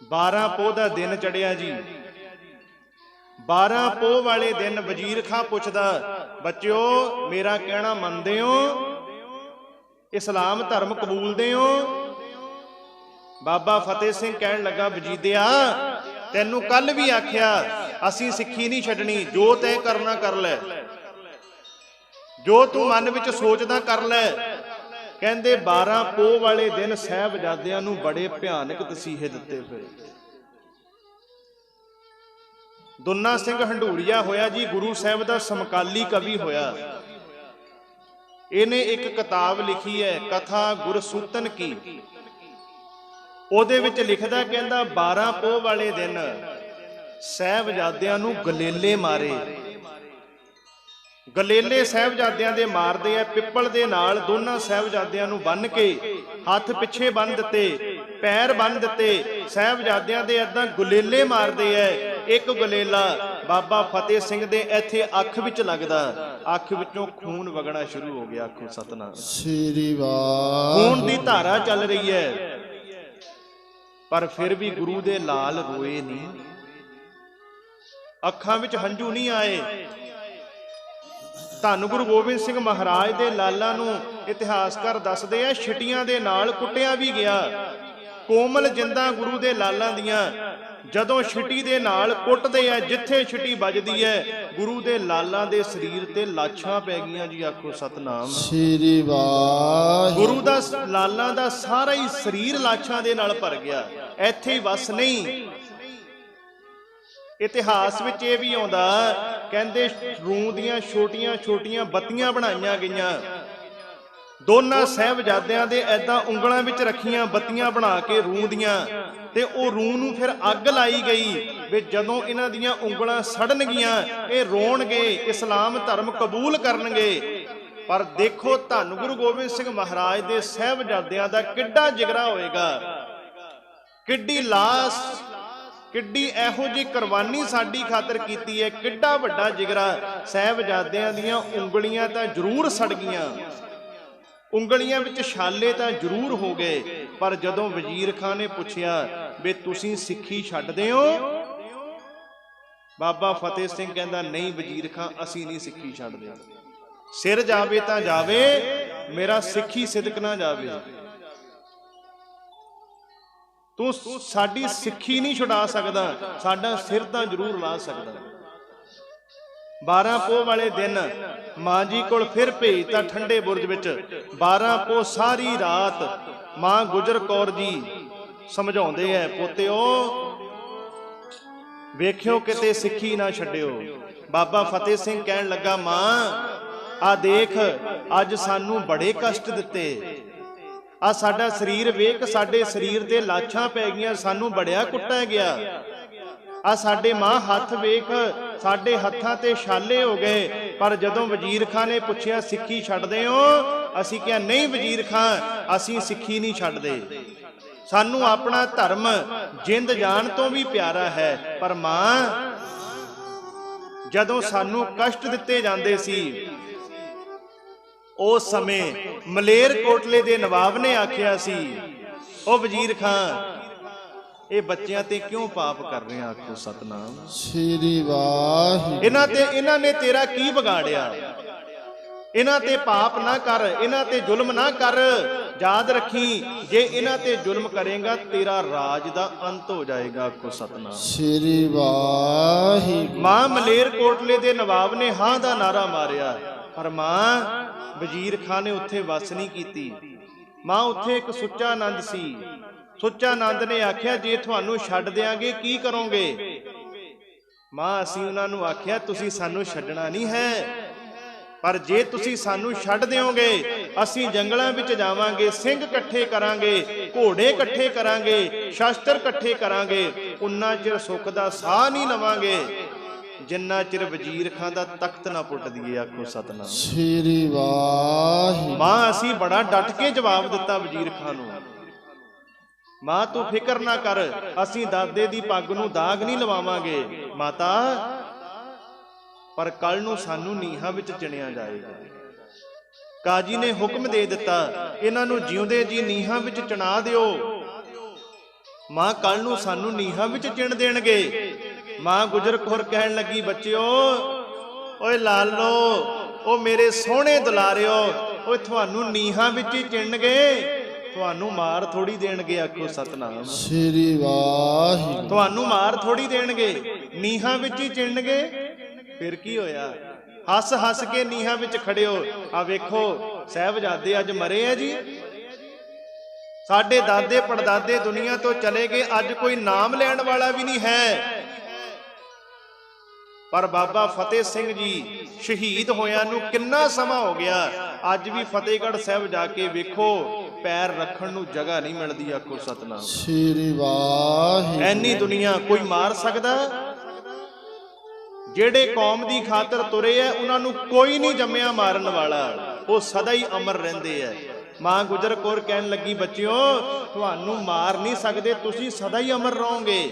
12 ਪੋਹ ਦਾ ਦਿਨ ਚੜਿਆ ਜੀ। 12 ਪੋਹ ਵਾਲੇ ਦਿਨ ਵਜ਼ੀਰ ਖਾਂ ਪੁੱਛਦਾ, ਬੱਚਿਓ, ਮੇਰਾ ਕਹਿਣਾ ਮੰਨਦੇ ਹੋ ਇਸਲਾਮ ਧਰਮ ਕਬੂਲਦੇ ਹੋ ਬਾਬਾ ਫਤਿਹ ਸਿੰਘ ਕਹਿਣ ਲੱਗਾ, ਵਜੀਦਿਆ, ਤੈਨੂੰ ਕੱਲ ਵੀ ਆਖਿਆ, ਅਸੀਂ ਸਿੱਖੀ ਨਹੀਂ ਛੱਡਣੀ, ਜੋ ਤੈਂ ਕਰਨਾ ਕਰ ਲੈ। ਜੋ ਤੂੰ ਮਨ ਵਿੱਚ ਸੋਚਦਾ ਕਰ ਲੈ ਕਹਿੰਦੇ 12 ਪੋਹ ਵਾਲੇ ਦਿਨ ਸਹਿਬਜ਼ਾਦਿਆਂ ਨੂੰ ਬੜੇ ਭਿਆਨਕ ਤਸੀਹੇ ਦਿੱਤੇ ਪਏ ਦੁੰਨਾ ਸਿੰਘ ਹੰਡੂੜੀਆ ਹੋਇਆ ਜੀ, ਗੁਰੂ ਸਾਹਿਬ ਦਾ ਸਮਕਾਲੀ ਕਵੀ ਹੋਇਆ। ਇਹਨੇ ਇੱਕ ਕਿਤਾਬ ਲਿਖੀ ਹੈ, ਕਥਾ ਗੁਰਸੂਤਨ ਕੀ। ਉਹਦੇ ਵਿੱਚ ਲਿਖਦਾ ਕਹਿੰਦਾ 12 ਪੋਹ ਵਾਲੇ ਦਿਨ ਸਹਿਬਜ਼ਾਦਿਆਂ ਨੂੰ ਗਲੇਲੇ ਮਾਰੇ। ਗਲੇਲੇ ਸਹਿਬਜ਼ਾਦਿਆਂ ਦੇ ਮਾਰਦੇ ਆ ਪਿੱਪਲ ਦੇ ਨਾਲ ਦੋਨਾਂ ਸਹਿਬਜ਼ਾਦਿਆਂ ਨੂੰ ਬੰਨ ਕੇ ਹੱਥ ਪਿੱਛੇ ਬੰਨ ਦਿੱਤੇ ਪੈਰ ਬੰਨ ਦਿੱਤੇ। ਸਹਿਬਜ਼ਾਦਿਆਂ ਦੇ ਏਦਾਂ ਗੁਲੇਲੇ ਮਾਰਦੇ ਐ ਇੱਕ ਗੁਲੇਲਾ ਬਾਬਾ ਫਤਿਹ ਸਿੰਘ ਦੇ ਇੱਥੇ ਅੱਖ ਵਿੱਚ ਲੱਗਦਾ। ਅੱਖ ਵਿੱਚੋਂ ਖੂਨ ਵਗਣਾ ਸ਼ੁਰੂ ਹੋ ਗਿਆ ਆਖੋ ਸਤਨਾਮ। ਸ੍ਰੀ ਵਾਹਿ ਖੂਨ ਦੀ ਧਾਰਾ ਚੱਲ ਰਹੀ ਹੈ ਪਰ ਫਿਰ ਵੀ ਗੁਰੂ ਦੇ ਲਾਲ ਰੋਏ ਨਹੀਂ ਅੱਖਾਂ ਵਿੱਚ ਹੰਝੂ ਨਹੀਂ ਆਏ। ਧੰਨ ਗੁਰੂ ਗੋਬਿੰਦ ਸਿੰਘ ਮਹਾਰਾਜ ਦੇ ਲਾਲਾਂ ਨੂੰ ਇਤਿਹਾਸਕਾਰ ਦੱਸਦੇ ਆ ਛਟੀਆਂ ਦੇ ਨਾਲ ਕੁੱਟਿਆ ਵੀ ਗਿਆ। ਕੋਮਲ ਜਿੰਦਾਂ ਗੁਰੂ ਦੇ ਲਾਲਾਂ ਦੀਆਂ ਜਦੋਂ ਛਿਟੀ ਦੇ ਨਾਲ ਕੁੱਟਦੇ ਆ ਜਿੱਥੇ ਛਿਟੀ ਵੱਜਦੀ ਹੈ ਗੁਰੂ ਦੇ ਲਾਲਾਂ ਦੇ ਸਰੀਰ ਤੇ ਲਾਛਾਂ ਪੈ ਗਈਆਂ ਜੀ ਆਖੋ ਸਤਨਾਮ। ਸ੍ਰੀ ਵਾਹਿ ਗੁਰੂ ਦਾ ਲਾਲਾਂ ਦਾ ਸਾਰਾ ਹੀ ਸਰੀਰ ਲਾਛਾਂ ਦੇ ਨਾਲ ਭਰ ਗਿਆ। ਇੱਥੇ ਹੀ ਵਸ ਨਹੀਂ ਇਤਿਹਾਸ ਵਿੱਚ ਇਹ ਵੀ ਆਉਂਦਾ, ਕਹਿੰਦੇ ਰੂਹ ਦੀਆਂ ਛੋਟੀਆਂ ਛੋਟੀਆਂ ਬੱਤੀਆਂ ਬਣਾਈਆਂ ਗਈਆਂ। ਦੋਨਾਂ ਸਹਿਬਜ਼ਾਦਿਆਂ ਦੇ ਐਦਾਂ ਉਂਗਲਾਂ ਵਿੱਚ ਰੱਖੀਆਂ ਬੱਤੀਆਂ ਬਣਾ ਕੇ ਰੂਹ ਦੀਆਂ, ਤੇ ਉਹ ਰੂਹ ਨੂੰ ਫਿਰ ਅੱਗ ਲਾਈ ਗਈ ਵੀ ਜਦੋਂ ਇਹਨਾਂ ਦੀਆਂ ਉਂਗਲਾਂ ਸੜਨਗੀਆਂ ਇਹ ਰੋਣਗੇ, ਇਸਲਾਮ ਧਰਮ ਕਬੂਲ ਕਰਨਗੇ। ਪਰ ਦੇਖੋ, ਧੰਨ ਗੁਰੂ ਗੋਬਿੰਦ ਸਿੰਘ ਮਹਾਰਾਜ ਦੇ ਸਹਿਬਜ਼ਾਦਿਆਂ ਦਾ ਕਿੱਡਾ ਜਿਗਰਾ ਹੋਏਗਾ। ਕਿੱਡੀ ਲਾਸ ਕਿੱਡੀ ਇਹੋ ਜੀ ਕੁਰਬਾਨੀ ਸਾਡੀ ਖਾਤਰ ਕੀਤੀ ਹੈ। ਕਿੱਡਾ ਵੱਡਾ ਜਿਗਰਾ ਸਹਿਬਜ਼ਾਦਿਆਂ ਦੀਆਂ ਉਂਗਲੀਆਂ ਤਾਂ ਜ਼ਰੂਰ ਸੜ ਗਈਆਂ। ਉਂਗਲੀਆਂ ਵਿੱਚ ਛਾਲੇ ਤਾਂ ਜ਼ਰੂਰ ਹੋ ਗਏ। ਪਰ ਜਦੋਂ ਵਜ਼ੀਰ ਖਾਨ ਨੇ ਪੁੱਛਿਆ ਵੀ ਤੁਸੀਂ ਸਿੱਖੀ ਛੱਡਦੇ ਹੋ? ਬਾਬਾ ਫਤਿਹ ਸਿੰਘ ਕਹਿੰਦਾ, ਨਹੀਂ ਵਜ਼ੀਰ ਖਾਨ ਅਸੀਂ ਨਹੀਂ ਸਿੱਖੀ ਛੱਡਦੇ। ਸਿਰ ਜਾਵੇ ਤਾਂ ਜਾਵੇ, ਮੇਰਾ ਸਿੱਖੀ ਸਿਦਕ ਨਾ ਜਾਵੇ। ਤੂੰ ਸਾਡੀ ਸਿੱਖੀ ਨਹੀਂ ਛੁਡਾ ਸਕਦਾ, ਸਾਡਾ ਸਿਰ ਤਾਂ ਜ਼ਰੂਰ ਲਾ ਸਕਦਾ। 12 ਪੋਹ ਵਾਲੇ ਦਿਨ ਮਾਂ ਜੀ ਕੋਲ ਫਿਰ ਭੇਜਤਾ ਠੰਡੇ ਬੁਰਜ ਵਿੱਚ 12 ਪੋਹ ਸਾਰੀ ਰਾਤ ਮਾਂ ਗੁਜਰ ਕੌਰ ਜੀ ਸਮਝਾਉਂਦੇ ਐ, ਪੋਤਿਓ, ਵੇਖਿਓ ਕਿਤੇ ਸਿੱਖੀ ਨਾ ਛੱਡਿਓ। ਬਾਬਾ ਫਤਿਹ ਸਿੰਘ ਕਹਿਣ ਲੱਗਾ, ਮਾਂ ਆ ਦੇਖ, ਅੱਜ ਸਾਨੂੰ ਬੜੇ ਕਸ਼ਟ ਦਿੱਤੇ। ਆ ਸਾਡਾ ਸਰੀਰ ਵੇਖ, ਸਾਡੇ ਸਰੀਰ ਤੇ ਲਾਛਾਂ ਪੈ ਗਈਆਂ, ਸਾਨੂੰ ਬੜਿਆ ਕੁੱਟਿਆ ਗਿਆ। ਆ ਸਾਡੇ ਮਾਂ ਹੱਥ ਵੇਖ, ਸਾਡੇ ਹੱਥਾਂ ਤੇ ਛਾਲੇ ਹੋ ਗਏ। ਪਰ ਜਦੋਂ ਵਜ਼ੀਰ ਖਾਨ ਨੇ ਪੁੱਛਿਆ, ਸਿੱਖੀ ਛੱਡਦੇ ਹੋ? ਅਸੀਂ ਕਿਹਾ, ਨਹੀਂ ਵਜ਼ੀਰ ਖਾਨ, ਅਸੀਂ ਸਿੱਖੀ ਨਹੀਂ ਛੱਡਦੇ। ਸਾਨੂੰ ਆਪਣਾ ਧਰਮ, ਜਿੰਦ ਜਾਣ ਤੋਂ ਵੀ ਪਿਆਰਾ ਹੈ। ਪਰ ਮਾਂ, ਜਦੋਂ ਸਾਨੂੰ ਕਸ਼ਟ ਦਿੱਤੇ ਜਾਂਦੇ ਸੀ ਉਸ ਸਮੇਂ ਮਲੇਰ ਕੋਟਲੇ ਦੇ ਨਵਾਬ ਨੇ ਆਖਿਆ ਸੀ ਉਹ ਵਜ਼ੀਰ ਖਾਨ ਇਹ ਬੱਚਿਆਂ ਤੇ ਕਿਉਂ ਪਾਪ ਕਰ ਰਹੇ ਆ? ਆਖੋ ਸਤਨਾਮ। ਸ੍ਰੀ ਵਾਹਿ ਇਹਨਾਂ ਤੇ ਇਹਨਾਂ ਨੇ ਤੇਰਾ ਕੀ ਵਿਗਾੜਿਆ? ਇਹਨਾਂ ਤੇ ਪਾਪ ਨਾ ਕਰ ਇਹਨਾਂ ਤੇ ਜ਼ੁਲਮ ਨਾ ਕਰ। ਯਾਦ ਰੱਖੀ ਜੇ ਇਹਨਾਂ ਤੇ ਜ਼ੁਲਮ ਕਰੇਗਾ ਤੇਰਾ ਰਾਜ ਦਾ ਅੰਤ ਹੋ ਜਾਏਗਾ ਆਖੋ ਸਤਨਾਮ। ਸ੍ਰੀ ਵਾਹਿ ਮਾਂ ਮਲੇਰ ਕੋਟਲੇ ਦੇ ਨਵਾਬ ਨੇ ਹਾਂ ਦਾ ਨਾਰਾ ਮਾਰਿਆ ਪਰ ਮਾਂ ਵਜ਼ੀਰ ਖਾਨ ਨੇ ਉੱਥੇ ਵਸ ਨਹੀਂ ਕੀਤੀ। ਮਾਂ ਉੱਥੇ ਇੱਕ ਸੁੱਚਾ ਆਨੰਦ ਸੀ। ਸੁੱਚਾ ਆਨੰਦ ਨੇ ਆਖਿਆ, ਜੇ ਤੁਹਾਨੂੰ ਛੱਡ ਦਿਆਂਗੇ, ਕੀ ਕਰੋਗੇ? ਮਾਂ, ਅਸੀਂ ਉਹਨਾਂ ਨੂੰ ਆਖਿਆ, ਤੁਸੀਂ ਸਾਨੂੰ ਛੱਡਣਾ ਨਹੀਂ ਹੈ। ਪਰ ਜੇ ਤੁਸੀਂ ਸਾਨੂੰ ਛੱਡ ਦਿਓਗੇ, ਅਸੀਂ ਜੰਗਲਾਂ ਵਿੱਚ ਜਾਵਾਂਗੇ, ਸਿੰਘ ਇਕੱਠੇ ਕਰਾਂਗੇ, ਘੋੜੇ ਇਕੱਠੇ ਕਰਾਂਗੇ, ਸ਼ਸਤਰ ਇਕੱਠੇ ਕਰਾਂਗੇ ਉਨਾ ਚਿਰ ਸੁੱਖ ਦਾ ਸਾਹ ਨਹੀਂ ਲਵਾਂਗੇ। ਜਿੰਨਾ ਚਿਰ ਵਜ਼ੀਰ ਖਾਨ ਦਾ ਤਖਤ ਨਾ ਪੁੱਟ ਦਈਏ ਆਖੋ ਸਤਨਾਮ। ਸ੍ਰੀ ਵਾਹਿ ਮਾਂ ਅਸੀਂ ਬੜਾ ਡਟ ਕੇ ਜਵਾਬ ਦਿੱਤਾ ਵਜ਼ੀਰ ਖਾਨ ਨੂੰ। ਮਾਂ ਤੂੰ ਫਿਕਰ ਨਾ ਕਰ ਅਸੀਂ ਦਾਦੇ ਦੀ ਪੱਗ ਨੂੰ ਦਾਗ ਨਹੀਂ ਲਵਾਵਾਂਗੇ। ਮਾਤਾ ਪਰ ਕੱਲ ਨੂੰ ਸਾਨੂੰ ਨੀਹਾਂ ਵਿੱਚ ਚਿਣਿਆ ਜਾਏਗਾ। ਕਾਜੀ ਨੇ ਹੁਕਮ ਦੇ ਦਿੱਤਾ ਇਹਨਾਂ ਨੂੰ ਜਿਉਂਦੇ ਜੀ ਨੀਹਾਂ ਵਿੱਚ ਚਣਾ ਦਿਓ। ਮਾਂ ਕੱਲ ਨੂੰ ਸਾਨੂੰ ਨੀਹਾਂ ਵਿੱਚ ਚਿਣ ਦੇਣਗੇ। ਮਾਂ ਗੁਜਰ ਕੌਰ ਕਹਿਣ ਲੱਗੀ ਬੱਚਿਓ ਓਏ ਲਾਲੋ ਉਹ ਮੇਰੇ ਸੋਹਣੇ ਦੁਲਾਰਿਓ ਓਏ ਤੁਹਾਨੂੰ ਨੀਹਾਂ ਵਿੱਚ ਹੀ ਚਿਣਨਗੇ ਤੁਹਾਨੂੰ ਮਾਰ ਥੋੜੀ ਦੇਣਗੇ ਆਖੋ ਸਤਨਾਮ। ਸ੍ਰੀ ਵਾਹਿਗੁਰੂ। ਤੁਹਾਨੂੰ ਮਾਰ ਥੋੜੀ ਦੇਣਗੇ ਨੀਹਾਂ ਵਿੱਚ ਹੀ ਚਿਣਨਗੇ। ਫਿਰ ਕੀ ਹੋਇਆ? ਹੱਸ ਹੱਸ ਕੇ ਨੀਹਾਂ ਵਿੱਚ ਖੜਿਓ। ਆ ਵੇਖੋ ਸਹਿਬਜ਼ਾਦੇ ਅੱਜ ਮਰੇ ਆ ਜੀ। ਸਾਡੇ ਦਾਦੇ ਪੜਦਾਦੇ ਦੁਨੀਆ ਤੋਂ ਚਲੇ ਗਏ ਅੱਜ ਕੋਈ ਨਾਮ ਲੈਣ ਵਾਲਾ ਵੀ ਨਹੀਂ ਹੈ। ਪਰ ਬਾਬਾ ਫਤਿਹ ਸਿੰਘ ਜੀ ਸ਼ਹੀਦ ਹੋਇਆਂ ਨੂੰ ਕਿੰਨਾ ਸਮਾਂ ਹੋ ਗਿਆ? ਅੱਜ ਵੀ ਫਤਿਹਗੜ੍ਹ ਸਾਹਿਬ ਜਾ ਕੇ ਵੇਖੋ ਪੈਰ ਰੱਖਣ ਨੂੰ ਜਗ੍ਹਾ ਨਹੀਂ ਮਿਲਦੀ ਆਖੋ ਸਤਨਾਮ। ਸ੍ਰੀ ਵਾਹਿਗੁਰੂ। ਐਨੀ ਦੁਨੀਆ ਕੋਈ ਮਾਰ ਸਕਦਾ? ਜਿਹੜੇ ਕੌਮ ਦੀ ਖਾਤਰ ਤੁਰੇ ਐ ਉਹਨਾਂ ਨੂੰ ਕੋਈ ਨਹੀਂ ਜੰਮਿਆ ਮਾਰਨ ਵਾਲਾ। ਉਹ ਸਦਾ ਹੀ ਅਮਰ ਰਹਿੰਦੇ ਐ ਮਾਂ ਗੁਜਰ ਕੌਰ ਕਹਿਣ ਲੱਗੀ ਬੱਚਿਓ ਤੁਹਾਨੂੰ ਮਾਰ ਨਹੀਂ ਸਕਦੇ ਤੁਸੀਂ ਸਦਾ ਹੀ ਅਮਰ ਰਹੋਗੇ।